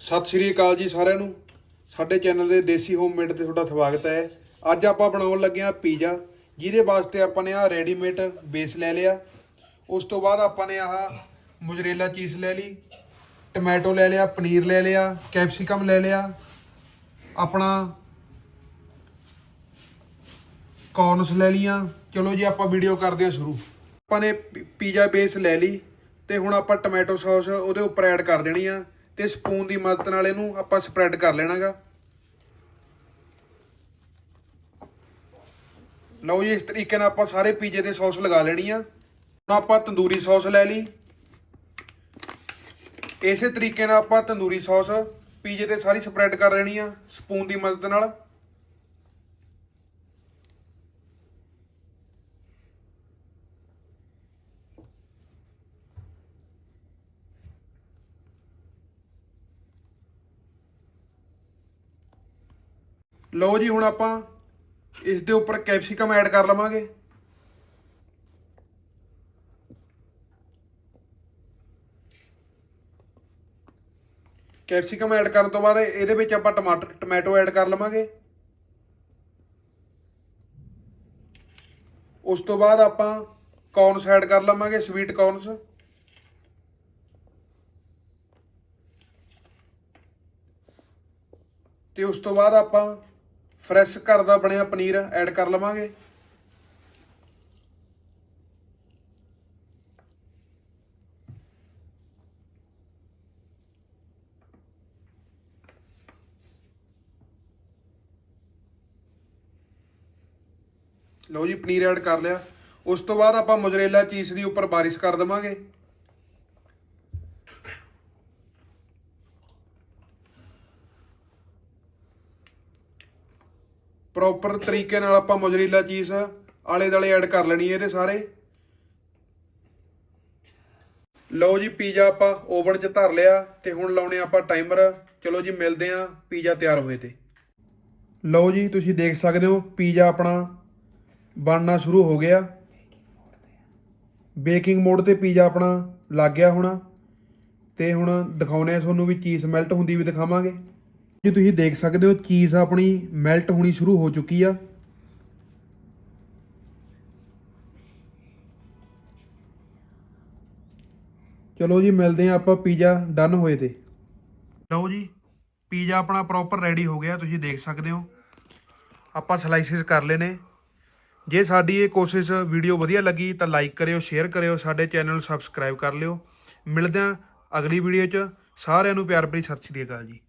ਸਤਿ ਸ਼੍ਰੀ ਅਕਾਲ ਜੀ ਸਾਰਿਆਂ ਨੂੰ। ਸਾਡੇ ਚੈਨਲ ਦੇ ਦੇਸੀ ਹੋਮਮੇਡ ਤੇ ਤੁਹਾਡਾ ਸਵਾਗਤ ਹੈ। ਅੱਜ ਆਪਾਂ ਬਣਾਉਣ ਲੱਗੇ ਹਾਂ ਪੀਜ਼ਾ, ਜਿਹਦੇ ਵਾਸਤੇ ਆਪਾਂ ਨੇ ਆਹ ਰੈਡੀਮੇਡ ਬੇਸ ਲੈ ਲਿਆ। ਉਸ ਤੋਂ ਬਾਅਦ ਆਪਾਂ ਨੇ ਆਹ ਮੁਜਰੇਲਾ ਚੀਜ਼ ਲੈ ਲਈ ਟੋਮੈਟੋ ਲੈ ਲਿਆ, ਪਨੀਰ ਲੈ ਲਿਆ ਕੈਪਸਿਕਮ ਲੈ ਲਿਆ, ਆਪਣਾ ਕੌਰਨਸ ਲੈ ਲੀਆਂ ਚਲੋ ਜੀ ਆਪਾਂ ਵੀਡੀਓ ਕਰਦੇ ਹਾਂ ਸ਼ੁਰੂ। ਆਪਾਂ ਨੇ ਪੀ- ਪੀਜ਼ਾ ਬੇਸ ਲੈ ਲਈ ਤੇ ਹੁਣ ਆਪਾਂ ਟੋਮੈਟੋ ਸੌਸ ਉਹਦੇ ਉੱਪਰ ਐਡ ਕਰ ਦੇਣੀ ਆ। ਤੇ ਸਪੂਨ ਦੀ ਮਦਦ ਨਾਲ ਇਹਨੂੰ ਆਪਾਂ ਸਪਰੈਡ ਕਰ ਲੈਣਾਗਾ। ਲਓ ਜੀ, ਇਸ ਤਰੀਕੇ ਨਾਲ ਆਪਾਂ ਸਾਰੇ ਪੀਜ਼ੇ ਤੇ ਸੌਸ ਲਗਾ ਲੈਣੀ ਆ। ਹੁਣ ਆਪਾਂ ਤੰਦੂਰੀ ਸੌਸ ਲੈ ਲਈ। ਇਸੇ ਤਰੀਕੇ ਨਾਲ ਆਪਾਂ ਤੰਦੂਰੀ ਸੌਸ ਪੀਜ਼ੇ ਤੇ ਸਾਰੀ ਸਪਰੈਡ ਕਰ ਲੈਣੀ ਆ ਸਪੂਨ ਦੀ ਮਦਦ ਨਾਲ। ਲਓ ਜੀ, ਹੁਣ ਆਪਾਂ ਇਸ ਦੇ ਉੱਪਰ ਕੈਪਸਿਕਮ ਐਡ ਕਰ ਲਵਾਂਗੇ। ਕੈਪਸਿਕਮ ਐਡ ਕਰਨ ਤੋਂ ਬਾਅਦ ਇਹਦੇ ਵਿੱਚ ਆਪਾਂ ਟਮਾਟਰ, ਟੋਮੈਟੋ ਐਡ ਕਰ ਲਵਾਂਗੇ। ਉਸ ਤੋਂ ਬਾਅਦ ਆਪਾਂ ਕੌਰਨਸ ਐਡ ਕਰ ਲਵਾਂਗੇ, ਸਵੀਟ ਕੌਰਨਸ ਤੇ ਉਸ ਤੋਂ ਬਾਅਦ ਆਪਾਂ ਫਰੈਸ਼ ਘਰ ਦਾ ਬਣਿਆ ਪਨੀਰ ਐਡ ਕਰ ਲਵਾਂਗੇ। ਲਓ ਜੀ, ਪਨੀਰ ਐਡ ਕਰ ਲਿਆ। ਉਸ ਤੋਂ ਬਾਅਦ ਆਪਾਂ ਮੋਜ਼ਰੇਲਾ ਚੀਜ਼ ਦੀ ਉੱਪਰ ਬਾਰਿਸ਼ ਕਰ ਦਵਾਂਗੇ। ਪ੍ਰੋਪਰ ਤਰੀਕੇ ਨਾਲ ਆਪਾਂ ਮੋਜਰੀਲਾ ਚੀਜ਼ ਆਲੇ ਦਾਲੇ ਐਡ ਕਰ ਲੈਣੀ ਇਹਦੇ ਸਾਰੇ। ਲਓ ਜੀ ਪੀਜ਼ਾ ਆਪਾਂ ਓਵਨ 'ਚ ਧਰ ਲਿਆ ਤੇ ਹੁਣ ਲਾਉਣੇ ਆਪਾਂ ਟਾਈਮਰ ਚਲੋ ਜੀ ਮਿਲਦੇ ਆਂ ਪੀਜ਼ਾ ਤਿਆਰ ਹੋਏ ਤੇ। ਲਓ ਜੀ, ਤੁਸੀਂ ਦੇਖ ਸਕਦੇ ਹੋ ਪੀਜ਼ਾ ਆਪਣਾ ਬਣਨਾ ਸ਼ੁਰੂ ਹੋ ਗਿਆ। ਬੇਕਿੰਗ ਮੋਡ ਤੇ ਪੀਜ਼ਾ ਆਪਣਾ ਲੱਗ ਗਿਆ ਹੋਣਾ। ਤੇ ਹੁਣ ਦਿਖਾਉਨੇ ਆ ਤੁਹਾਨੂੰ ਵੀ ਚੀਜ਼ ਮੈਲਟ ਹੁੰਦੀ ਵੀ ਦਿਖਾਵਾਂਗੇ। ਜੀ ਤੁਸੀਂ ਦੇਖ ਸਕਦੇ ਹੋ ਚੀਜ਼ ਆਪਣੀ ਮੈਲਟ ਹੋਣੀ ਸ਼ੁਰੂ ਹੋ ਚੁੱਕੀ ਆ? ਚਲੋ ਜੀ, ਮਿਲਦੇ ਆ ਆਪਾਂ ਪੀਜ਼ਾ ਡਨ ਹੋਏ ਤੇ। ਲਓ ਜੀ ਪੀਜ਼ਾ ਆਪਣਾ ਪ੍ਰੋਪਰ ਰੈਡੀ ਹੋ ਗਿਆ, ਤੁਸੀਂ ਦੇਖ ਸਕਦੇ ਹੋ। ਆਪਾਂ ਸਲਾਈਸਿਸ ਕਰ ਲਏ ਨੇ। ਜੇ ਸਾਡੀ ਇਹ ਕੋਸ਼ਿਸ਼ ਵੀਡੀਓ ਵਧੀਆ ਲੱਗੀ, ਤਾਂ ਲਾਈਕ ਕਰਿਓ ਸ਼ੇਅਰ ਕਰਿਓ, ਸਾਡੇ ਚੈਨਲ ਨੂੰ ਸਬਸਕ੍ਰਾਈਬ ਕਰ ਲਿਓ। ਮਿਲਦੇ ਹਾਂ ਅਗਲੀ ਵੀਡੀਓ 'ਚ। ਸਾਰਿਆਂ ਨੂੰ ਪਿਆਰ ਭਰੀ ਸਤਿ ਸ਼੍ਰੀ ਅਕਾਲ ਜੀ।